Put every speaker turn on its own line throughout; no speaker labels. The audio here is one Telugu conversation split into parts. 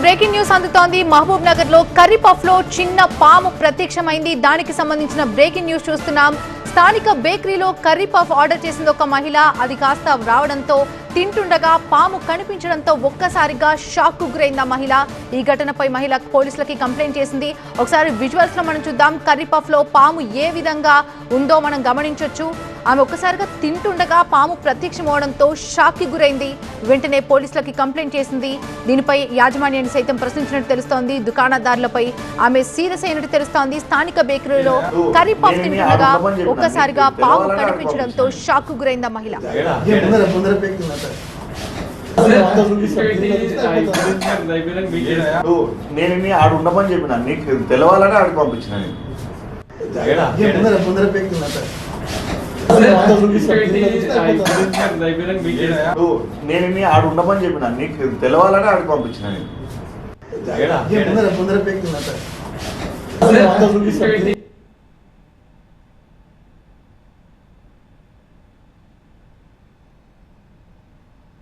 బ్రేకింగ్ న్యూస్ అందుతోంది. మహబూబ్ నగర్లో కర్రీపఫ్లో చిన్న పాము ప్రత్యక్షమైంది. దానికి సంబంధించిన బ్రేకింగ్ న్యూస్ చూస్తున్నాం. స్థానిక బేకరీలో కర్రీ పఫ్ ఆర్డర్ చేసింది ఒక మహిళ. అది కాస్త రావడంతో తింటుండగా పాము కనిపించడంతో ఒక్కసారిగా షాక్కు గురైంది ఆ మహిళ. ఈ ఘటనపై మహిళ పోలీసులకి కంప్లైంట్ చేసింది. ఒకసారి విజువల్స్లో మనం చూద్దాం కర్రీ పఫ్లో పాము ఏ విధంగా ఉందో మనం గమనించొచ్చు. ఆమె ఒక్కసారిగా తింటుండగా పాము ప్రత్యక్షమవడంతో షాక్కి గురైంది. వెంటనే పోలీసులకి కంప్లైంట్ చేసింది. దీనిపై యాజమాన్యాన్ని సైతం ప్రశ్నించినట్టు తెలుస్తోంది. దుకాణదారులపై ఆమె సీరియస్ అయినట్టు తెలుస్తోంది. స్థానిక బేకరీలో కర్రీ పఫ్ తింటుండగా ఒక్కసారిగా పాము కనిపించడంతో షాక్కు గురైంది ఆ మహిళ.
ये ముందర ముందర పేక్ తిన్నా సార్
నువ్వు నేను నీ ఆడు ఉండమని చెప్పిన నీకు తెలవాలని ఆడికి పంపించిన నేను
ये ముందర ముందర పేక్ తిన్నా సార్
నువ్వు నేను నీ ఆడు ఉండమని చెప్పిన నీకు తెలవాలని ఆడికి పంపించిన నేను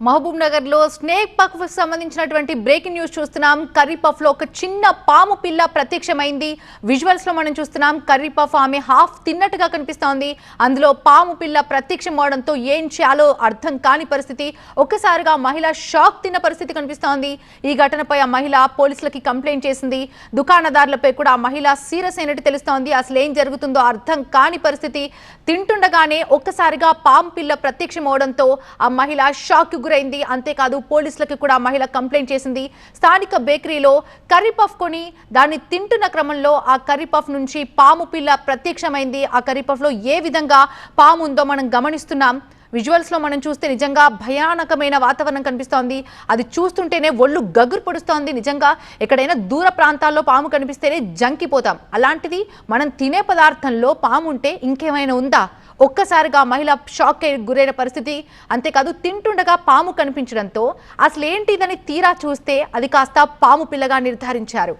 మహబూబ్ నగర్లో స్నేక్ పఫ్ సంబంధించినటువంటి బ్రేకింగ్ న్యూస్ చూస్తున్నాం. కర్రీ పఫ్లో ఒక చిన్న పాము పిల్ల ప్రత్యక్షమైంది. విజువల్స్లో మనం చూస్తున్నాం కర్రీ పఫ్ ఆమె హాఫ్ తిన్నట్టుగా కనిపిస్తోంది. అందులో పాము పిల్ల ప్రత్యక్షం అవడంతో ఏం చేయాలో అర్థం కాని పరిస్థితి. ఒక్కసారిగా మహిళ షాక్ తిన్న పరిస్థితి కనిపిస్తోంది. ఈ ఘటనపై ఆ మహిళ పోలీసులకి కంప్లైంట్ చేసింది. దుకాణదారులపై కూడా ఆ మహిళ సీరియస్ అయినట్టు తెలుస్తోంది. అసలు ఏం జరుగుతుందో అర్థం కాని పరిస్థితి. తింటుండగానే ఒక్కసారిగా పాము పిల్ల ప్రత్యక్షం అవడంతో ఆ మహిళ షాక్ గురైంది అంతేకాదు పోలీసులకి కూడా మహిళ కంప్లైంట్ చేసింది. స్థానిక బేకరీలో కర్రీ పఫ్ కొని దాన్ని తింటున్న క్రమంలో ఆ కర్రీ పఫ్ నుంచి పాము పిల్ల ప్రత్యక్షమైంది. ఆ కర్రీ పఫ్లో ఏ విధంగా పాము ఉందో మనం గమనిస్తున్నాం. విజువల్స్లో మనం చూస్తే నిజంగా భయానకమైన వాతావరణం కనిపిస్తోంది. అది చూస్తుంటేనే ఒళ్ళు గగురు పొడుస్తోంది. నిజంగా ఎక్కడైనా దూర ప్రాంతాల్లో పాము కనిపిస్తేనే జంకిపోతాం. అలాంటిది మనం తినే పదార్థంలో పాము ఉంటే ఇంకేమైనా ఉందా? ఒక్కసారిగా మహిళ షాక్ గురైన పరిస్థితి. అంతేకాదు తింటుండగా పాము కనిపించడంతో అసలు ఏంటిదని తీరా చూస్తే అది కాస్త పాము పిల్లగా నిర్ధారించారు.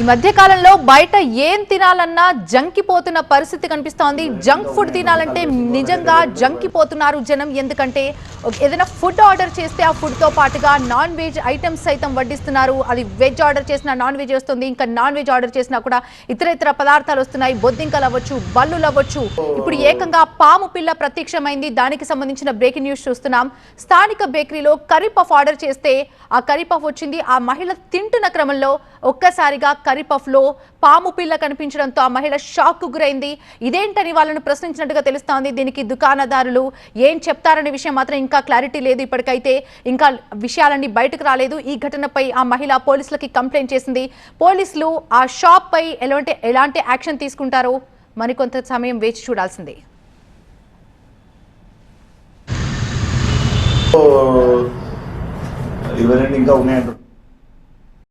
ఈ మధ్య కాలంలో బయట ఏం తినాలన్నా జంకిపోతున్న పరిస్థితి కనిపిస్తోంది. జంక్ ఫుడ్ తినాలంటే నిజంగా జంకిపోతున్నారు జనం. ఎందుకంటే ఏదైనా ఫుడ్ ఆర్డర్ చేస్తే ఆ ఫుడ్తో పాటుగా నాన్ వెజ్ ఐటమ్స్ సైతం వడ్డిస్తున్నారు. అది వెజ్ ఆర్డర్ చేసినా నాన్ వెజ్ వస్తుంది. ఇంకా నాన్ వెజ్ ఆర్డర్ చేసినా కూడా ఇతర ఇతర పదార్థాలు వస్తున్నాయి. బొద్దింకలు అవ్వచ్చు బల్లులు అవ్వచ్చు. ఇప్పుడు ఏకంగా పాము పిల్ల ప్రత్యక్షమైంది. దానికి సంబంధించిన బ్రేకింగ్ న్యూస్ చూస్తున్నాం. స్థానిక బేకరీలో కర్రీ పఫ్ ఆర్డర్ చేస్తే ఆ కర్రీ పఫ్ వచ్చింది. ఆ మహిళ తింటున్న క్రమంలో ఒక్కసారిగా కరీపఫ్లో పాము పిల్ల కనిపించడంతో ఆ మహిళ షాక్కు గురైంది. ఇదేంటని వాళ్ళను ప్రశ్నించినట్టుగా తెలుస్తోంది. దీనికి దుకాణదారులు ఏం చెప్తారనే విషయం మాత్రం ఇంకా క్లారిటీ లేదు ఇప్పటికైతే. ఇంకా విషయాలన్నీ బయటకు రాలేదు. ఈ ఘటనపై ఆ మహిళ పోలీసులకి కంప్లైంట్ చేసింది. పోలీసులు ఆ షాప్ పై ఎలాంటి ఎలాంటి యాక్షన్ తీసుకుంటారో మరికొంత సమయం వేచి చూడాల్సిందే.
ఇవన్నీ ఇంకా ఉన్నాయంటారు